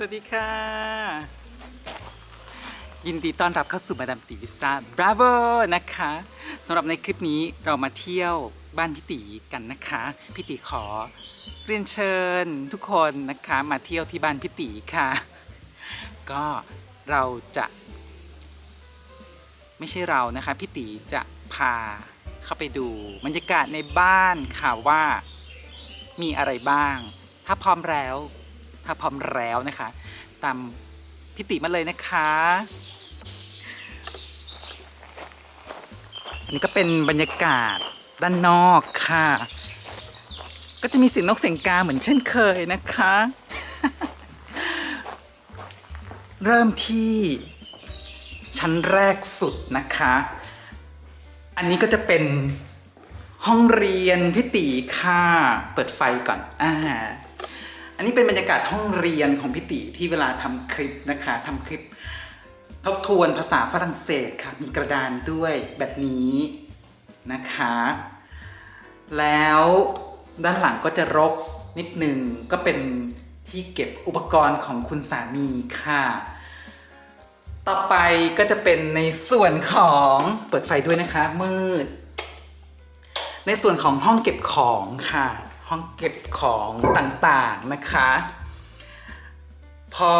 สวัสดีค่ะ ยินดีต้อนรับเข้าสู่มาดามตีลิซ่าบราโวนะคะสำหรับในคลิปนี้เรามาเที่ยวบ้านพี่ตีกันนะคะพี่ตีขอเรียนเชิญทุกคนนะคะมาเที่ยวที่บ้านพี่ตีค่ะ ก็เราจะ ไม่ใช่เรานะคะพี่ตีจะพาเข้าไปดูบรรยากาศในบ้านค่ะว่ามีอะไรบ้าง ถ้าพร้อมแล้ว ถ้าพร้อมแล้วนะคะ ตามพิติมาเลยนะคะ อันนี้ก็เป็นบรรยากาศด้านนอกค่ะ ก็จะมีเสียงนกเสียงกาเหมือนเช่นเคยนะคะ เริ่มที่ชั้นแรกสุดนะคะ อันนี้ก็จะเป็นห้องเรียนพิติค่ะ เปิดไฟก่อน อ่า อันนี้เป็นบรรยากาศห้องเรียนของพิติที่เวลาทำคลิปนะคะทำคลิป ทบทวนภาษาฝรั่งเศสค่ะ มีกระดานด้วยแบบนี้นะคะ แล้วด้านหลังก็จะรกนิดหนึ่งก็เป็นที่เก็บอุปกรณ์ของคุณสามีค่ะ ต่อไปก็จะเป็นในส่วนของเปิดไฟด้วยนะคะมืด ในส่วนของห้องเก็บของค่ะ ห้องเก็บของต่างๆนะคะ พอ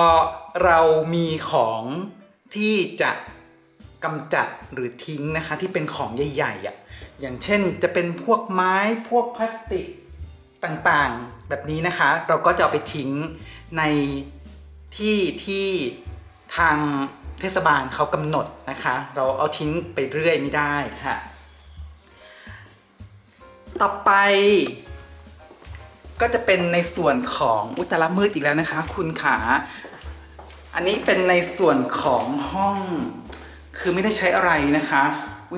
เรามีของที่จะกำจัดหรือทิ้งนะคะที่เป็นของใหญ่ๆอะอย่างเช่นจะเป็นพวกไม้พวกพลาสติกต่างๆ แบบนี้นะคะ เราก็จะเอาไปทิ้งในที่ที่ทางเทศบาลเขากำหนดนะคะ เราเอาทิ้งไปเรื่อยไม่ได้ค่ะ ต่อไป ก็จะเป็นในส่วนของอุตละมืดอีกแล้วนะคะ คุณขา อันนี้เป็นในส่วนของห้อง คือไม่ได้ใช้อะไรนะคะ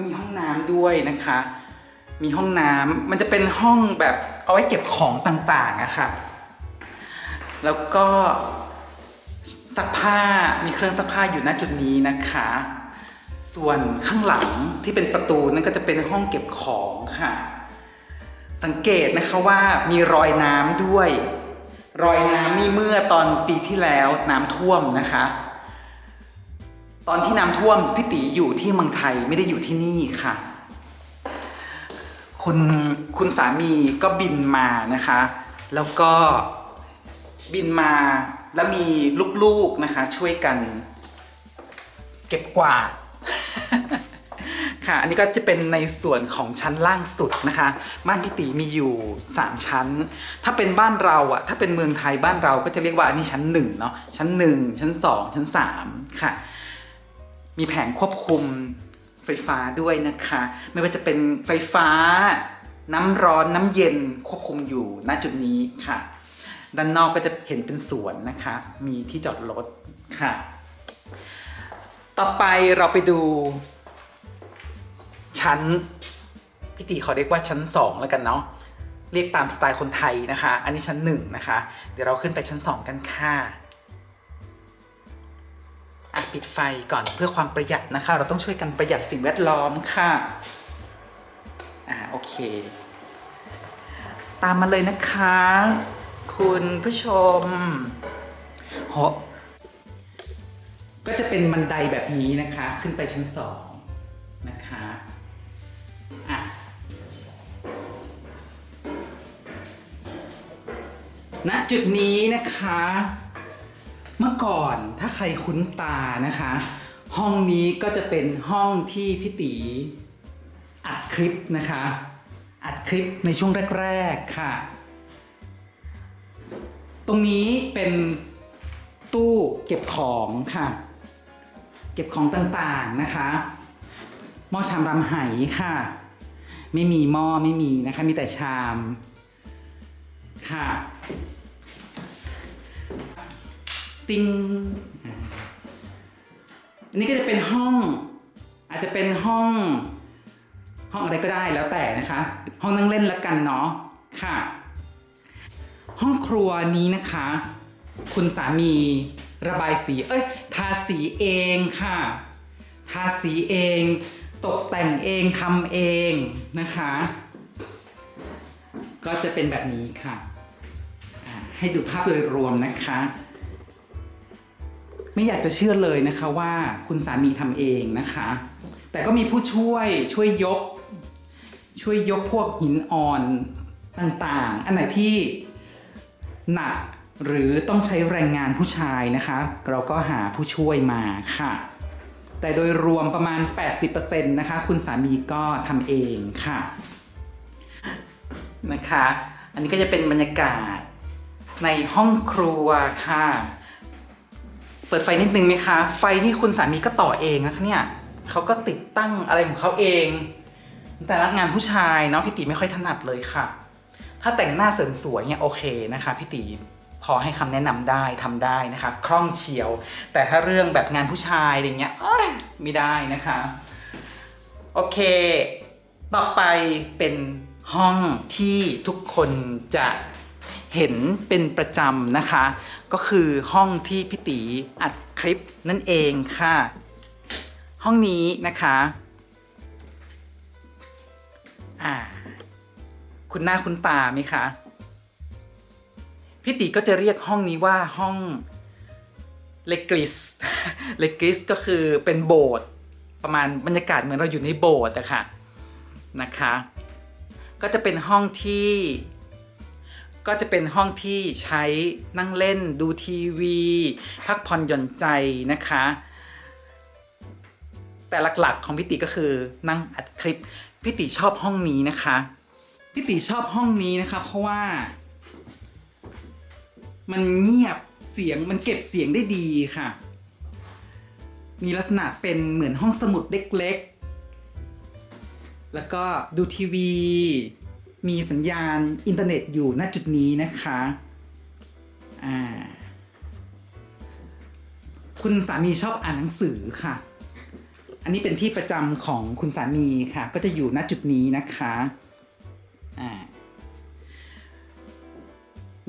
มีห้องน้ำด้วยนะคะ มีห้องน้ำมันจะเป็นห้องแบบเอาไว้เก็บของต่างๆอะค่ะ แล้วก็ซักผ้ามีเครื่องซักผ้าอยู่ณจุดนี้นะคะ ส่วนข้างหลังที่เป็นประตูนั่นก็จะเป็นห้องเก็บของค่ะ สังเกตนะคะว่ามีรอยน้ำด้วย รอยน้ำนี่เมื่อตอนปีที่แล้วน้ำท่วมนะคะ ตอนที่น้ำท่วมพี่ตีอยู่ที่เมืองไทยไม่ได้อยู่ที่นี่ค่ะ คุณคุณสามีก็บินมานะคะ แล้วก็บินมาแล้วมีลูกๆนะคะ ช่วยกัน เก็บกวาด ค่ะ อันนี้ก็จะเป็นในส่วนของชั้นล่างสุดนะคะ บ้านพี่ตีมีอยู่ 3 ชั้น ถ้าเป็นบ้านเราอะถ้าเป็นเมืองไทยบ้านเราก็จะเรียกว่าอันนี้ชั้น1เนาะชั้น 1 ชั้น 2 ชั้น 3 ค่ะ มีแผงควบคุมไฟฟ้าด้วยนะคะ ไม่ว่าจะเป็นไฟฟ้า น้ำร้อนน้ำเย็นควบคุมอยู่ณจุดนี้ค่ะ ด้านนอกก็จะเห็นเป็นสวนนะคะ มีที่จอดรถค่ะ ต่อไปเราไปดู ชั้นพี่ติขอเรียกว่าชั้น 2 แล้วกันเนาะเรียกตามสไตล์คนไทยนะคะ อันนี้ชั้น 1 นะคะ เดี๋ยวเราขึ้นไปชั้น 2 กันค่ะอะปิดไฟก่อนเพื่อความประหยัดนะคะ เราต้องช่วยกันประหยัดสิ่งแวดล้อมค่ะอ่าโอเค ตามมาเลยนะคะ คุณผู้ชมโหก็จะเป็นบันไดแบบนี้นะคะ ขึ้นไปชั้น2นะคะ อะณจุดนี้นะคะ เมื่อก่อนถ้าใครคุ้นตานะคะ ห้องนี้ก็จะเป็นห้องที่พี่ตีอัดคลิปนะคะ อัดคลิปในช่วงแรก ๆ ค่ะ ตรงนี้เป็นตู้เก็บของค่ะ เก็บของต่างๆนะคะหม้อชามรำไหค่ะ ไม่มีหม้อไม่มีนะคะ มีแต่ชามค่ะ ติงอันนี้ก็จะเป็นห้อง อาจจะเป็นห้อง ห้องอะไรก็ได้แล้วแต่นะคะ ห้องนั่งเล่นละกันเนาะค่ะ ห้องครัวนี้นะคะ คุณสามีระบายสี เอ้ย ทาสีเองค่ะ ทาสีเอง ตกแต่งเองทำเองนะคะ ก็จะเป็นแบบนี้ค่ะ ให้ดูภาพโดยรวมนะคะ ไม่อยากจะเชื่อเลยนะคะว่าคุณสามีทำเองนะคะ แต่ก็มีผู้ช่วยช่วยยก ช่วยยกพวกหินอ่อนต่างๆ อันไหนที่หนักหรือต้องใช้แรงงานผู้ชายนะคะ เราก็หาผู้ช่วยมาค่ะ แต่โดยรวมประมาณ 80%นะคะ คุณสามีก็ทำเองค่ะนะคะ อันนี้ก็จะเป็นบรรยากาศในห้องครัวค่ะ เปิดไฟนิดนึงไหมคะ ไฟที่คุณสามีก็ต่อเองนะคะเนี่ยเขาก็ติดตั้งอะไรของเขาเอง แต่ละงานผู้ชายเนาะพี่ตีไม่ค่อยถนัดเลยค่ะ ถ้าแต่งหน้าเสริมสวยเนี่ยโอเคนะคะพี่ตี พอให้คำแนะนำได้ทำได้นะคะคล่องเฉียว แต่ถ้าเรื่องแบบงานผู้ชายอะไรเงี้ยเอ้ยไม่ได้นะคะโอเค ต่อไปเป็นห้องที่ทุกคนจะเห็นเป็นประจำนะคะ ก็คือห้องที่พี่ตีอัดคลิปนั่นเองค่ะ ห้องนี้นะคะอ่าคุณหน้าคุณตาไหมคะ พี่ตีก็จะเรียกห้องนี้ว่าห้องเลกริสเลกริสก็คือเป็นโบสถ์ประมาณบรรยากาศเหมือนเราอยู่ในโบสถ์อะค่ะนะคะ ก็จะเป็นห้องที่ ก็จะเป็นห้องที่ใช้นั่งเล่นดูทีวี พักผ่อนหย่อนใจนะคะ แต่หลักๆของพี่ติก็คือนั่งอัดคลิปพี่ติชอบห้องนี้นะคะพี่ติชอบห้องนี้นะคะเพราะว่า มันเงียบเสียงมันเก็บเสียงได้ดีค่ะ มีลักษณะเป็นเหมือนห้องสมุดเล็กๆ แล้วก็ดูทีวี มีสัญญาณอินเทอร์เน็ตอยู่ณจุดนี้นะคะอ่าคุณสามีชอบอ่านหนังสือค่ะ อันนี้เป็นที่ประจำของคุณสามีค่ะ ก็จะอยู่ณจุดนี้นะคะอ่า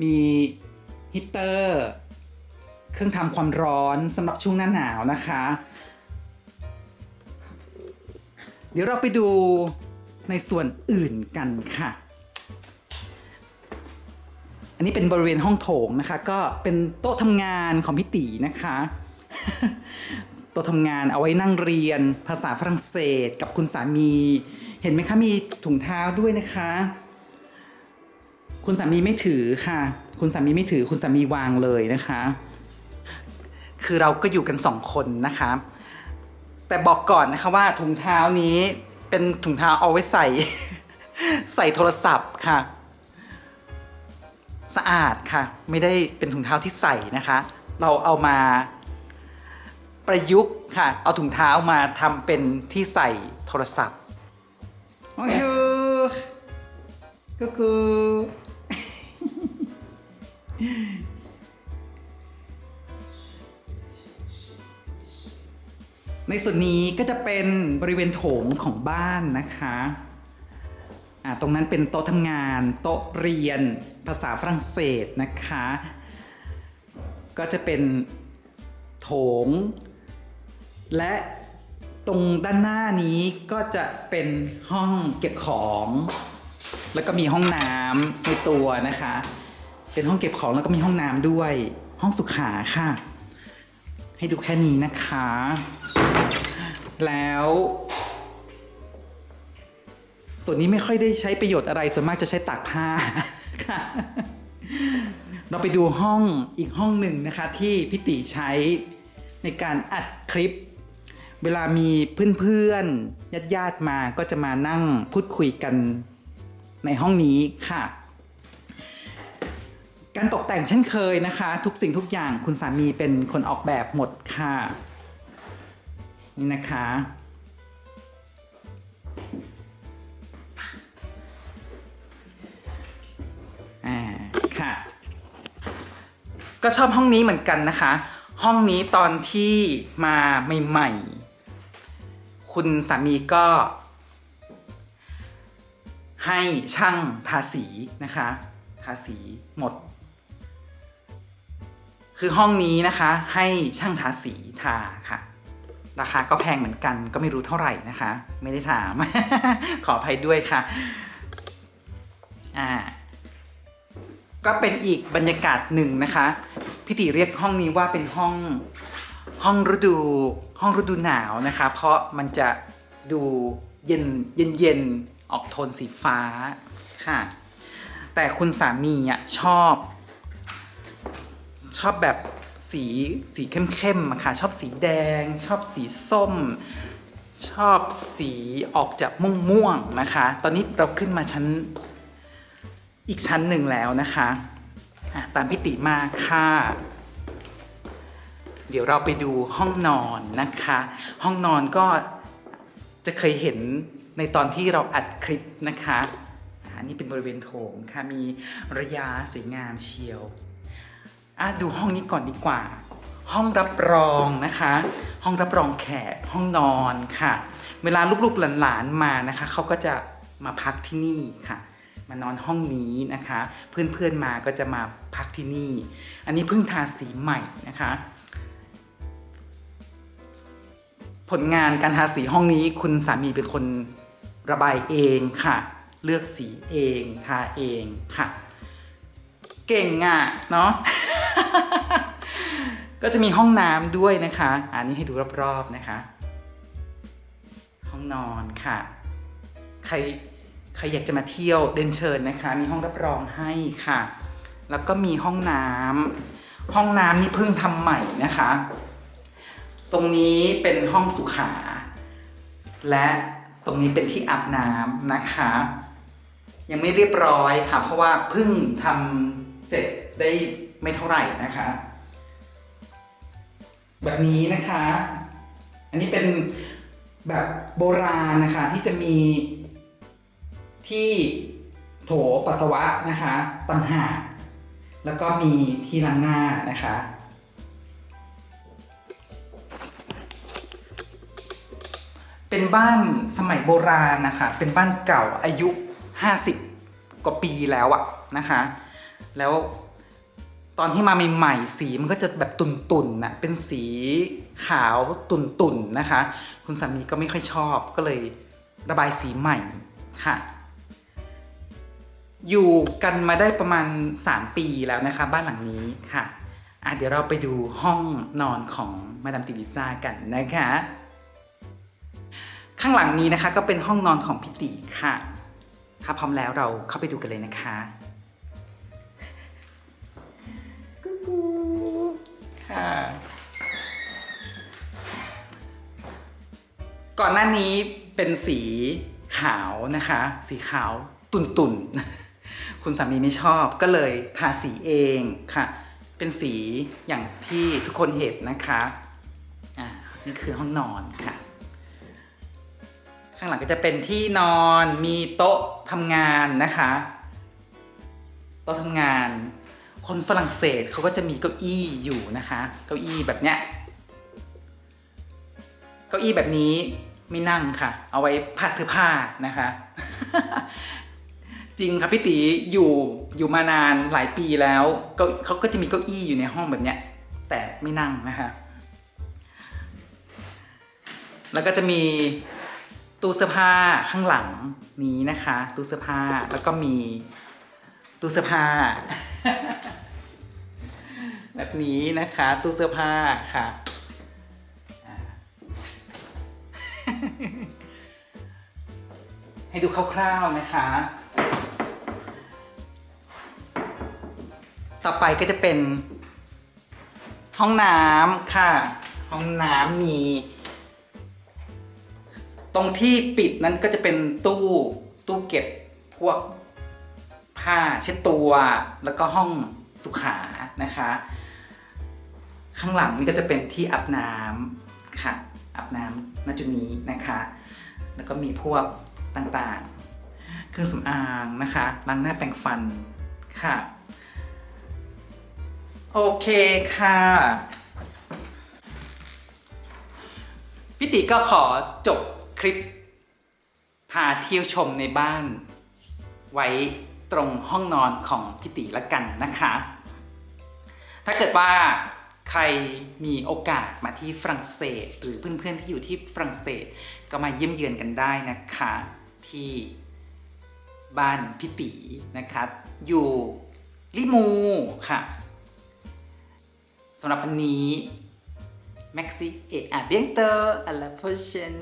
มี ฮีเตอร์ เครื่องทำความร้อนสำหรับช่วงหน้าหนาวนะคะ เดี๋ยวเราไปดูในส่วนอื่นกันค่ะ อันนี้เป็นบริเวณห้องโถงนะคะ ก็เป็นโต๊ะทำงานของพี่ตีนะคะ โต๊ะทำงานเอาไว้นั่งเรียนภาษาฝรั่งเศสกับคุณสามี เห็นไหมคะมีถุงเท้าด้วยนะคะ คุณสามีไม่ถือค่ะ คุณสามีไม่ถือ คุณสามีวางเลยนะคะ คือเราก็อยู่กันสองคนนะคะ แต่บอกก่อนนะคะว่าถุงเท้านี้เป็นถุงเท้าเอาไว้ใส่ ใส่โทรศัพท์ค่ะ สะอาดค่ะ ไม่ได้เป็นถุงเท้าที่ใส่นะคะ เราเอามาประยุกต์ค่ะ เอาถุงเท้ามาทำเป็นที่ใส่โทรศัพท์โอ้ยก็คือ ในส่วนนี้ก็จะเป็นบริเวณโถงของบ้านนะคะอ่าตรงนั้นเป็นโต๊ะทำงาน โต๊ะเรียนภาษาฝรั่งเศสนะคะ ก็จะเป็นโถง และตรงด้านหน้านี้ก็จะเป็นห้องเก็บของ แล้วก็มีห้องน้ำในตัวนะคะ เป็นห้องเก็บของแล้วก็มีห้องน้ำด้วย ห้องสุขาค่ะ ให้ดูแค่นี้นะคะ แล้ว ส่วนนี้ไม่ค่อยได้ใช้ประโยชน์อะไร ส่วนมากจะใช้ตากผ้าค่ะ เราไปดูห้องอีกห้องหนึ่งนะคะ ที่พิติใช้ในการอัดคลิป เวลามีเพื่อนๆญาติๆมาก็จะมานั่งพูดคุยกันในห้องนี้ค่ะ การตกแต่งเช่นเคยนะคะ ทุกสิ่งทุกอย่างคุณสามีเป็นคนออกแบบหมดค่ะ นี่นะคะ อ่า ค่ะ ก็ชอบห้องนี้เหมือนกันนะคะ ห้องนี้ตอนที่มาใหม่ๆ คุณสามีก็ ให้ช่างทาสีนะคะ ทาสีหมด คือห้องนี้นะคะให้ช่างทาสีทาค่ะ ราคาก็แพงเหมือนกันก็ไม่รู้เท่าไหร่นะคะ ไม่ได้ถาม ขออภัยด้วยค่ะอ่าก็เป็นอีกบรรยากาศหนึ่งนะคะพี่ติเรียกห้องนี้ว่าเป็นห้องห้องฤดูห้องฤดูหนาวนะคะ เพราะมันจะดูเย็นเย็นเย็นออกโทนสีฟ้าค่ะ แต่คุณสามีอะชอบ ชอบแบบสีสีเข้มๆอะค่ะ ชอบสีแดง ชอบสีส้ม ชอบสีออกจากม่วงๆนะคะ ตอนนี้เราขึ้นมาชั้นอีกชั้นหนึ่งแล้วนะคะะตามพิติมาค่ะ เดี๋ยวเราไปดูห้องนอนนะคะ ห้องนอนก็จะเคยเห็นในตอนที่เราอัดคลิปนะคะอันนี้เป็นบริเวณโถงค่ะ มีระยะสวยงามเชียว อะดูห้องนี้ก่อนดีกว่า ห้องรับรองนะคะ ห้องรับรองแขกห้องนอนค่ะ เวลาลูกๆหลานๆมานะคะเขาก็จะมาพักที่นี่ค่ะ มานอนห้องนี้นะคะ เพื่อนๆมาก็จะมาพักที่นี่ อันนี้เพิ่งทาสีใหม่นะคะ ผลงานการทาสีห้องนี้คุณสามีเป็นคนระบายเองค่ะ เลือกสีเองทาเองค่ะ เก่งอะเนาะ ก็จะมีห้องน้ำด้วยนะคะ อันนี้ให้ดูรอบๆนะคะ ห้องนอนค่ะ ใครใครอยากจะมาเที่ยวเดินเชิญนะคะ มีห้องรับรองให้ค่ะ แล้วก็มีห้องน้ำห้องน้ำนี่เพิ่งทำใหม่นะคะ ตรงนี้เป็นห้องสุขา และตรงนี้เป็นที่อาบน้ำนะคะ ยังไม่เรียบร้อยค่ะ เพราะว่าเพิ่งทำเสร็จได้ ไม่เท่าไหร่นะคะ แบบนี้นะคะ อันนี้เป็นแบบโบราณนะคะที่จะมีที่โถปัสสาวะนะคะต่างหากแล้วก็มีที่ล้างหน้านะคะ เป็นบ้านสมัยโบราณนะคะ เป็นบ้านเก่าอายุ 50 กว่าปีแล้วอะนะคะ แล้ว ตอนที่มาใหม่ๆสีมันก็จะแบบตุ่นๆน่ะเป็นสีขาวตุ่นๆนะคะ คุณสามีก็ไม่ค่อยชอบก็เลยระบายสีใหม่ค่ะ อยู่กันมาได้ประมาณ 3 ปีแล้วนะคะ บ้านหลังนี้ค่ะอะเดี๋ยวเราไปดูห้องนอนของมาดามติวิซ่ากันนะคะ ข้างหลังนี้นะคะก็เป็นห้องนอนของพิติค่ะ ถ้าพร้อมแล้วเราเข้าไปดูกันเลยนะคะ ก่อนหน้านี้เป็นสีขาวนะคะ สีขาวตุ่นๆคุณสามีไม่ชอบก็เลยทาสีเองค่ะ เป็นสีอย่างที่ทุกคนเห็นนะคะอ่านี่คือห้องนอนค่ะ ข้างหลังก็จะเป็นที่นอนมีโต๊ะทำงานนะคะโต๊ะทำงาน คนฝรั่งเศสเขาก็จะมีเก้าอี้อยู่นะคะ เก้าอี้แบบเนี้ยเก้าอี้แบบนี้ ไม่นั่งค่ะ เอาไว้ผ้าเสื้อผ้านะคะ จริงครับพี่ตีอยู่อยู่มานานหลายปีแล้วก็เขาก็จะมีเก้าอี้อยู่ในห้องแบบเนี้ย แต่ไม่นั่งนะคะแล้วก็จะมีตู้เสื้อผ้าข้างหลังนี้นะคะ ตู้เสื้อผ้าแล้วก็มีตู้เสื้อผ้า แบบนี้นะคะ ตู้เสื้อผ้าค่ะ ให้ดูคร่าวๆนะคะ ต่อไปก็จะเป็น ห้องน้ำค่ะ ห้องน้ำมี ตรงที่ปิดนั้นก็จะเป็นตู้ตู้เก็บพวกผ้าเช็ดตัว แล้วก็ห้องสุขานะคะ ข้างหลังนี่ก็จะเป็นที่อาบน้ำค่ะอาบน้ำณจุดนี้นะคะ แล้วก็มีพวก ต่างๆ เครื่องสำอางนะคะล้างหน้าแปรงฟันค่ะ โอเคค่ะพี่ติก็ขอจบคลิป พาเที่ยวชมในบ้าน ไว้ตรงห้องนอนของพี่ติละกันนะคะ ถ้าเกิดว่าใครมีโอกาสมาที่ฝรั่งเศส หรือเพื่อนๆที่อยู่ที่ฝรั่งเศสก็มาเยี่ยมเยือนกันได้นะคะ ที่บ้านพิตินะครับ อยู่ลิมูค่ะสำหรับวันนี้แม็กซี่เอะอาเบียงเตอร์อัลลาโพเชน